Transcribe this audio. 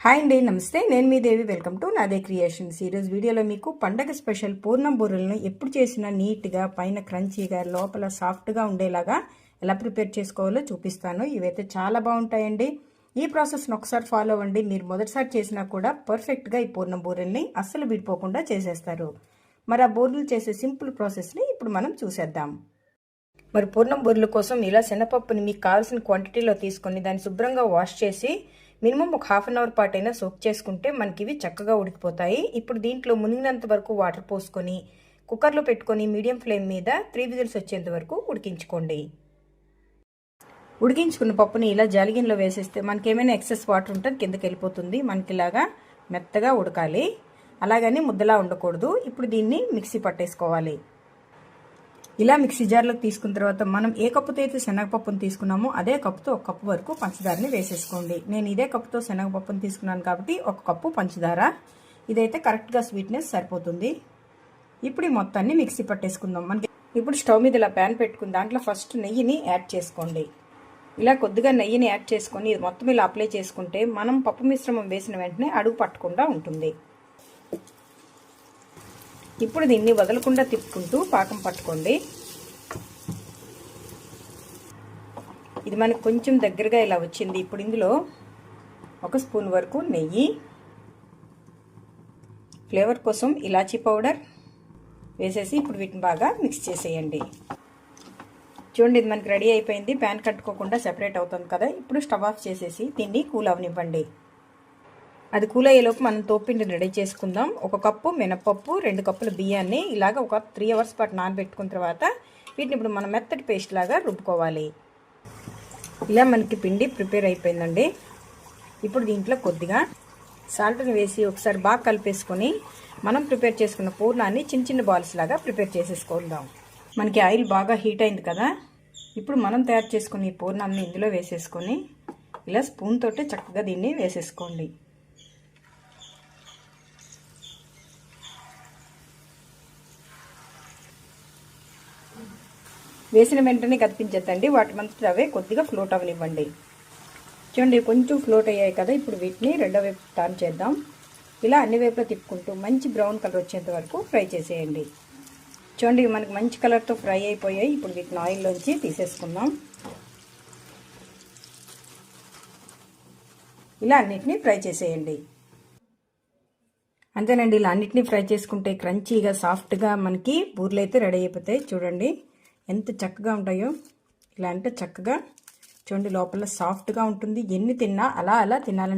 Hi అండి నమస్తే. నేను మీ దేవి. వెల్కమ్ టు నాదే క్రియేషన్స్ ఈరోజు వీడియోలో మీకు పండగ స్పెషల్ పూర్ణం బూరెలను ఎప్పుడు చేసినా నీట్గా పైన క్రంచీగా లోపల సాఫ్ట్గా ఉండేలాగా ఎలా ప్రిపేర్ చేసుకోవాలో చూపిస్తాను. ఇవైతే చాలా బాగుంటాయండి. ఈ ప్రాసెస్ను ఒకసారి ఫాలో అవ్వండి. మీరు మొదటిసారి చేసినా కూడా పర్ఫెక్ట్గా ఈ పూర్ణం బూరెల్ని అస్సలు విడిపోకుండా చేసేస్తారు. మరి ఆ బూరెలు చేసే సింపుల్ ప్రాసెస్ని ఇప్పుడు మనం చూసేద్దాం. మరి పూర్ణం బూరెల కోసం ఇలా శనపప్పుని మీకు కావాల్సిన క్వాంటిటీలో తీసుకొని దాన్ని శుభ్రంగా వాష్ చేసి మినిమం ఒక హాఫ్ అన్ అవర్ పాటు అయినా సోక్ చేసుకుంటే మనకి ఇవి చక్కగా ఉడికిపోతాయి. ఇప్పుడు దీంట్లో మునిగినంత వరకు వాటర్ పోసుకొని కుక్కర్లో పెట్టుకొని మీడియం ఫ్లేమ్ మీద త్రీ విజిల్స్ వచ్చేంత వరకు ఉడికించుకోండి. ఉడికించుకున్న పప్పుని ఇలా జాలిగిన్లో వేసేస్తే మనకి ఏమైనా ఎక్సెస్ వాటర్ ఉంటే కిందకి వెళ్ళిపోతుంది. మనకి ఇలాగా మెత్తగా ఉడకాలి. అలాగని ముద్దలా ఉండకూడదు. ఇప్పుడు దీన్ని మిక్సీ పట్టేసుకోవాలి. ఇలా మిక్సీ జార్లోకి తీసుకున్న తర్వాత మనం ఏ కప్పుతో అయితే శనగపప్పును తీసుకున్నామో అదే కప్పుతో ఒక కప్పు వరకు పంచదారని వేసేసుకోండి. నేను ఇదే కప్పుతో శనగపప్పును తీసుకున్నాను కాబట్టి ఒక కప్పు పంచదార. ఇదైతే కరెక్ట్గా స్వీట్నెస్ సరిపోతుంది. ఇప్పుడు ఈ మొత్తాన్ని మిక్సీ పట్టేసుకుందాం. మనకి ఇప్పుడు స్టవ్ మీద ఇలా ప్యాన్ పెట్టుకుని దాంట్లో ఫస్ట్ నెయ్యిని యాడ్ చేసుకోండి. ఇలా కొద్దిగా నెయ్యిని యాడ్ చేసుకొని ఇది మొత్తం ఇలా అప్లై చేసుకుంటే మనం పప్పు మిశ్రమం వేసిన వెంటనే అడుగు పట్టకుండా ఉంటుంది. ఇప్పుడు దీన్ని వదలకుండా తిప్పుకుంటూ పాకం పట్టుకోండి. ఇది మనకు కొంచెం దగ్గరగా ఇలా వచ్చింది. ఇప్పుడు ఇందులో ఒక స్పూన్ వరకు నెయ్యి ఫ్లేవర్ కోసం ఇలాచీ పౌడర్ వేసేసి ఇప్పుడు వీటిని బాగా మిక్స్ చేసేయండి. చూడండి ఇది మనకి రెడీ అయిపోయింది. ప్యాన్ కట్టుకోకుండా సెపరేట్ అవుతుంది కదా. ఇప్పుడు స్టవ్ ఆఫ్ చేసేసి తిండి కూల్ అవనివ్వండి. అది కూల్ అయ్యేలోపు మనం తోపిండిని రెడీ చేసుకుందాం. ఒక కప్పు మినపప్పు రెండు కప్పుల బియ్యాన్ని ఇలాగ ఒక త్రీ అవర్స్ పాటు నానబెట్టుకున్న తర్వాత వీటిని ఇప్పుడు మనం మెత్తటి పేస్ట్ లాగా రుబ్బుకోవాలి. ఇలా మనకి పిండి ప్రిపేర్ అయిపోయిందండి. ఇప్పుడు దీంట్లో కొద్దిగా సాల్ట్ని వేసి ఒకసారి బాగా కలిపేసుకొని మనం ప్రిపేర్ చేసుకున్న పూర్ణాన్ని చిన్న చిన్న బాల్స్ లాగా ప్రిపేర్ చేసేసుకుందాం. మనకి ఆయిల్ బాగా హీట్ అయింది కదా. ఇప్పుడు మనం తయారు చేసుకున్న ఈ పూర్ణాన్ని ఇందులో వేసేసుకొని ఇలా స్పూన్ చక్కగా దీన్ని వేసేసుకోండి. వేసిన వెంటనే కదిపించేద్దండి. వాటి మంతటి అవే కొద్దిగా ఫ్లోట్ అవనివ్వండి చూడండి కొంచెం ఫ్లోట్ అయ్యాయి కదా ఇప్పుడు వీటిని రెండో వైపు టర్న్ చేద్దాం. ఇలా అన్ని వైపులో తిప్పుకుంటూ మంచి బ్రౌన్ కలర్ వచ్చేంత వరకు ఫ్రై చేసేయండి. చూడండి మనకి మంచి కలర్తో ఫ్రై అయిపోయాయి. ఇప్పుడు వీటిని ఆయిల్లోంచి తీసేసుకుందాం. ఇలా అన్నిటినీ ఫ్రై చేసేయండి. అంతేనండి ఇలా అన్నిటినీ ఫ్రై చేసుకుంటే క్రంచీగా సాఫ్ట్గా మనకి బూర్లు అయితే రెడీ అయిపోతాయి. చూడండి. ఎంత చక్కగా ఉంటాయో. ఇలా అంటే చక్కగా చూడండి లోపల సాఫ్ట్గా ఉంటుంది. ఎన్ని తిన్నా అలా అలా తినాలని